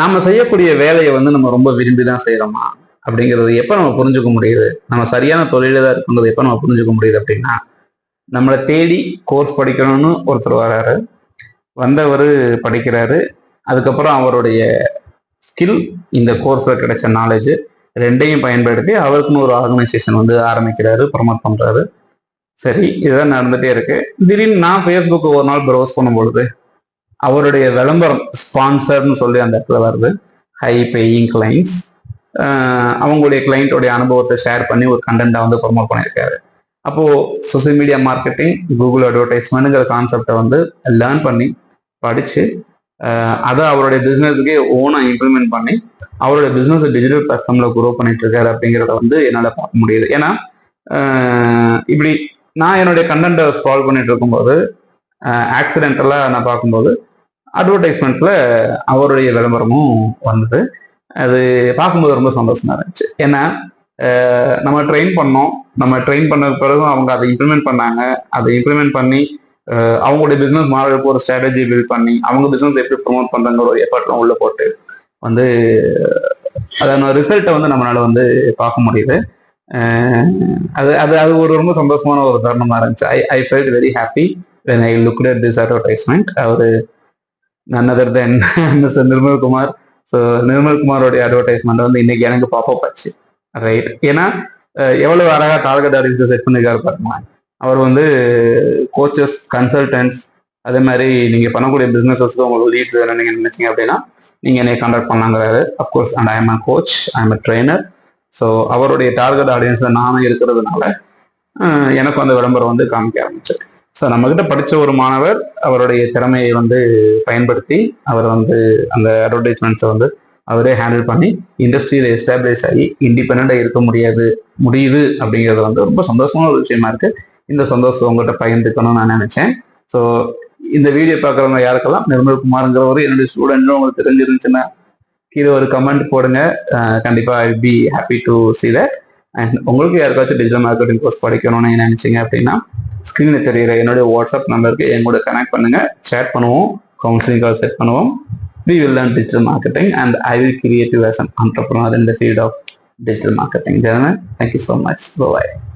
நம்ம செய்யக்கூடிய வேலையை வந்து நம்ம ரொம்ப விரும்பி தான் செய்யறோமா அப்படிங்கிறது எப்போ நம்ம புரிஞ்சுக்க முடியுது? நம்ம சரியான தொழில தான் இருக்குங்கிறது எப்போ நம்ம புரிஞ்சுக்க முடியுது அப்படின்னா நம்மளை தேடி கோர்ஸ் படிக்கணும்னு ஒருத்தர் வராரு. வந்தவர் படிக்கிறாரு. அதுக்கப்புறம் அவருடைய ஸ்கில் இந்த கோர்ஸில் கிடைச்ச நாலேஜ் ரெண்டையும் பயன்படுத்தி அவருக்குன்னு ஒரு ஆர்கனைசேஷன் வந்து ஆரம்பிக்கிறாரு ப்ரொமோட் பண்ணுறாரு சரி இதுதான் நடந்துகிட்டே இருக்கு. திடீர்னு நான் ஃபேஸ்புக் ஒரு நாள் ப்ரௌஸ் பண்ணும்பொழுது அவருடைய விளம்பரம் ஸ்பான்சர்னு சொல்லி அந்த இடத்துல வருது. ஹை பேயிங் கிளைண்ட்ஸ் அவங்களுடைய கிளைண்ட்டோடைய அனுபவத்தை ஷேர் பண்ணி ஒரு கண்டென்ட்டை வந்து ப்ரொமோட் பண்ணியிருக்காரு. அப்போது சோசியல் மீடியா மார்க்கெட்டிங் கூகுள் அட்வர்டைஸ்மெண்ட்டுங்கிற கான்செப்டை வந்து லேர்ன் பண்ணி படித்து அதை அவருடைய பிஸ்னஸுக்கே ஓனாக இம்ப்ளிமெண்ட் பண்ணி அவருடைய பிஸ்னஸை டிஜிட்டல் பிளாட்ஃபார்மில் குரோ பண்ணிட்டு இருக்காரு அப்படிங்கிறத வந்து என்னால் பார்க்க முடியுது. ஏன்னா இப்படி நான் என்னுடைய கண்டென்ட்டை ஸ்க்ரால் பண்ணிட்டு இருக்கும்போது ஆக்சிடென்டலாக நான் பார்க்கும்போது அட்வர்டைஸ்மெண்ட்ல அவருடைய விளம்பரமும் வந்தது. அது பார்க்கும்போது ரொம்ப சந்தோஷமா இருந்துச்சு. ஏன்னா நம்ம ட்ரெயின் பண்ணோம். நம்ம ட்ரெயின் பண்ண பிறகும் அவங்க அதை இம்ப்ளிமெண்ட் பண்ணாங்க. அதை இம்ப்ளிமெண்ட் பண்ணி அவங்களுடைய பிஸ்னஸ் மாடலுக்கு ஒரு ஸ்ட்ராட்டஜி பில்ட் பண்ணி அவங்க பிஸ்னஸ் எப்படி ப்ரொமோட் பண்றாங்க ஒரு எஃபர்ட்லாம் உள்ள போட்டு வந்து அதான ரிசல்ட்டை வந்து நம்மளால வந்து பார்க்க முடியுது. அது அது அது ஒரு ரொம்ப சந்தோஷமான ஒரு தருணமா இருந்துச்சு. I I felt very happy when I look at this advertisement our none other than mister Nirmalkumar so நிர்மல்குமாரோடைய advertisement வந்து இன்னைக்கு எனக்கு பாப்பப் ஆச்சு. ரைட் ஏன்னா எவ்வளவு அழகா டார்கெட் ஆடியன்ஸை செட் பண்ணிருக்காரு பாருங்களேன் அவர் வந்து கோச்சஸ் கன்சல்டன்ட்ஸ் அதே மாதிரி நீங்க பண்ணக்கூடிய பிசினஸஸ்க்கு உங்களுக்கு லீட்ஸ் வேணும் நீங்க நினைச்சீங்க அப்படின்னா நீங்க என்னை contact பண்ணாங்கிறாரு. Of course and I am a coach I am a trainer so அவருடைய டார்கெட் ஆடியன்ஸில் நானும் இருக்கிறதுனால எனக்கு அந்த விளம்பரம் வந்து காமிக்க ஆரம்பிச்சது ஸோ நம்மகிட்ட படித்த ஒரு மாணவர் அவருடைய திறமையை வந்து பயன்படுத்தி அவர் வந்து அந்த அட்வர்டைஸ்மெண்ட்ஸை வந்து அவரே ஹேண்டில் பண்ணி இண்டஸ்ட்ரியில் எஸ்டாப்ளிஷ் ஆகி இண்டிபெண்ட்டாக இருக்க முடியாது முடியுது அப்படிங்கிறது வந்து ரொம்ப சந்தோஷமான ஒரு விஷயமா இருக்கு. இந்த சந்தோஷம் உங்கள்கிட்ட பகிர்ந்துக்கணும்னு நான் நினைச்சேன். ஸோ இந்த வீடியோ பார்க்குறவங்க யாருக்கெல்லாம்? நிர்மல்குமாருங்கிறவர் என்னுடைய ஸ்டூடெண்ட்டும் உங்களுக்கு தெரிஞ்சிருந்துச்சுன்னா கீழே ஒரு கமெண்ட் போடுங்க. கண்டிப்பாக I be happy to see that and உங்களுக்கு யாருக்காச்சும் டிஜிட்டல் மார்க்கெட்டிங் கோர்ஸ் படிக்கணும்னு நினைச்சீங்க அப்படின்னா ஸ்க்ரீனில் தெரியுற என்னுடைய வாட்ஸ்அப் நம்பருக்கு என் கூட கனெக்ட் பண்ணுங்க சேட் பண்ணுவோம் கவுன்சிலிங் கால் செட் பண்ணுவோம் we will learn digital marketing and I will create you as an entrepreneur in the field of digital marketing. Gentlemen, thank you so much. Bye bye.